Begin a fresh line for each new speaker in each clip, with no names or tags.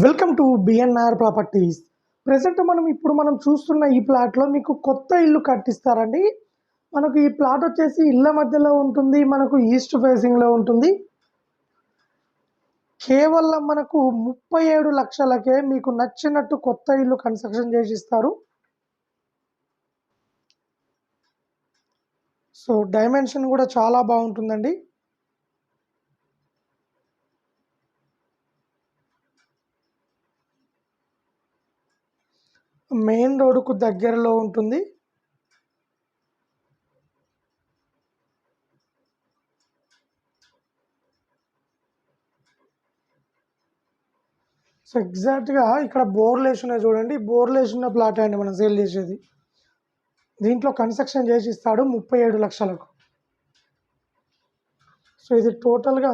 Welcome to BNR properties present మనం ఇప్పుడు మనం చూస్తున్న ఈ ప్లాట్లో మీకు కొత్త ఇల్లు కట్టిస్తారండి. మనకు ఈ ప్లాట్ వచ్చేసి ఇళ్ళ మధ్యలో ఉంటుంది మనకు ఈస్ట్ ఫేసింగ్లో ఉంటుంది. కేవలం మనకు ముప్పై ఏడు లక్షలకే మీకు నచ్చినట్టు కొత్త ఇల్లు కన్స్ట్రక్షన్ చేసి ఇస్తారు సో డైమెన్షన్ కూడా చాలా బాగుంటుందండి. మెయిన్ రోడ్డుకు దగ్గరలో ఉంటుంది. సో ఎగ్జాక్ట్గా ఇక్కడ బోర్లు వేసినాయి చూడండి. బోర్లు వేసిన ప్లాట్ అండి మనం సేల్ చేసేది. దీంట్లో కన్స్ట్రక్షన్ చేసి ఇస్తాడు ముప్పై ఏడు లక్షలకు. సో ఇది టోటల్గా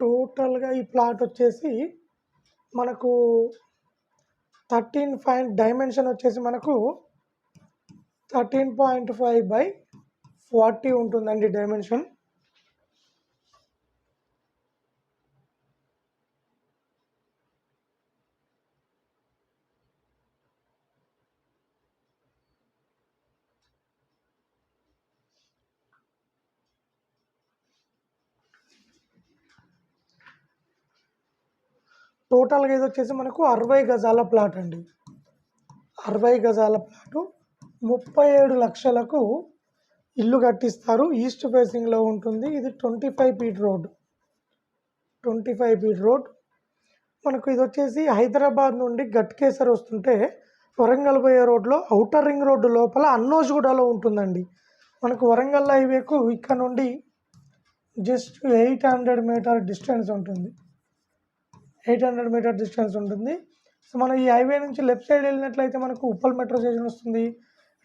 టోటల్గా ఈ ప్లాట్ వచ్చేసి మనకు థర్టీన్ పాయింట్ డైమెన్షన్ వచ్చేసి మనకు thirteen point five by forty ఉంటుందండి డైమెన్షన్. టోటల్గా ఇది వచ్చేసి మనకు అరవై గజాల ప్లాట్ అండి. అరవై గజాల ప్లాటు ముప్పై ఏడు లక్షలకు ఇల్లు కట్టిస్తారు. ఈస్ట్ ఫేసింగ్లో ఉంటుంది. ఇది twenty five feet road. Twenty five feet road. మనకు ఇది వచ్చేసి హైదరాబాద్ నుండి గట్కేసర్ వస్తుంటే వరంగల్ పోయే రోడ్లో అవుటర్ రింగ్ రోడ్డు లోపల అన్నోజ్గూడలో ఉంటుందండి. మనకు వరంగల్ హైవేకు ఇక్కడ నుండి just eight hundred metre distance ఉంటుంది. ఎయిట్ హండ్రెడ్ మీటర్ డిస్టెన్స్ ఉంటుంది. సో మనం ఈ హైవే నుంచి లెఫ్ట్ సైడ్ వెళ్ళినట్లయితే మనకు ఉప్పల్ మెట్రో స్టేషన్ వస్తుంది.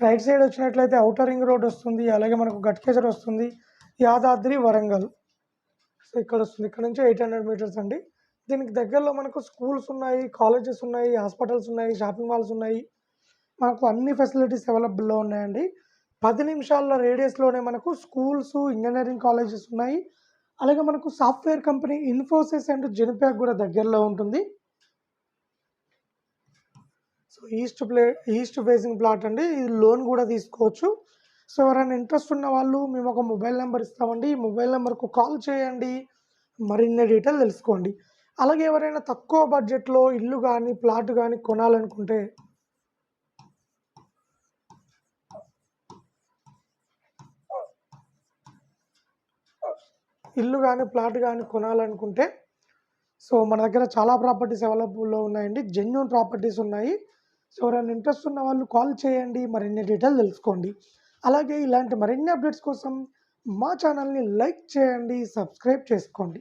రైట్ సైడ్ వచ్చినట్లయితే అవుటర్ రింగ్ రోడ్ వస్తుంది. అలాగే మనకు గట్కేసర్ వస్తుంది. యాదాద్రి వరంగల్. సో ఇక్కడ వస్తుంది. ఇక్కడ నుంచి ఎయిట్ హండ్రెడ్ మీటర్స్ అండి. దీనికి దగ్గరలో మనకు స్కూల్స్ ఉన్నాయి కాలేజెస్ ఉన్నాయి హాస్పిటల్స్ ఉన్నాయి షాపింగ్ మాల్స్ ఉన్నాయి. మనకు అన్ని ఫెసిలిటీస్ అవైలబుల్లో ఉన్నాయండి. పది నిమిషాల రేడియస్లోనే మనకు స్కూల్స్ ఇంజనీరింగ్ కాలేజెస్ ఉన్నాయి. అలాగే మనకు software company Infosys and Genpact కూడా దగ్గరలో ఉంటుంది. So east play east facing plot అండి. ఇది లోన్ కూడా తీసుకోవచ్చు. సో ఎవరైనా ఇంట్రెస్ట్ ఉన్న వాళ్ళు మేము ఒక మొబైల్ నెంబర్ ఇస్తామండి. ఈ మొబైల్ నెంబర్కు కాల్ చేయండి. మరిన్ని డీటెయిల్ తెలుసుకోండి. అలాగే ఎవరైనా తక్కువ బడ్జెట్లో ఇల్లు కానీ ప్లాట్ కానీ కొనాలనుకుంటే ఇల్లు కానీ ప్లాట్ కానీ కొనాలనుకుంటే సో మన దగ్గర చాలా ప్రాపర్టీస్ అవైలబుల్లో ఉన్నాయండి. జెన్యున్ ప్రాపర్టీస్ ఉన్నాయి. సో ఎవరైనా ఇంట్రెస్ట్ ఉన్న వాళ్ళు కాల్ చేయండి. మరిన్ని డీటెయిల్ తెలుసుకోండి. అలాగే ఇలాంటి మరిన్ని అప్డేట్స్ కోసం మా ఛానల్ని లైక్ చేయండి సబ్స్క్రైబ్ చేసుకోండి.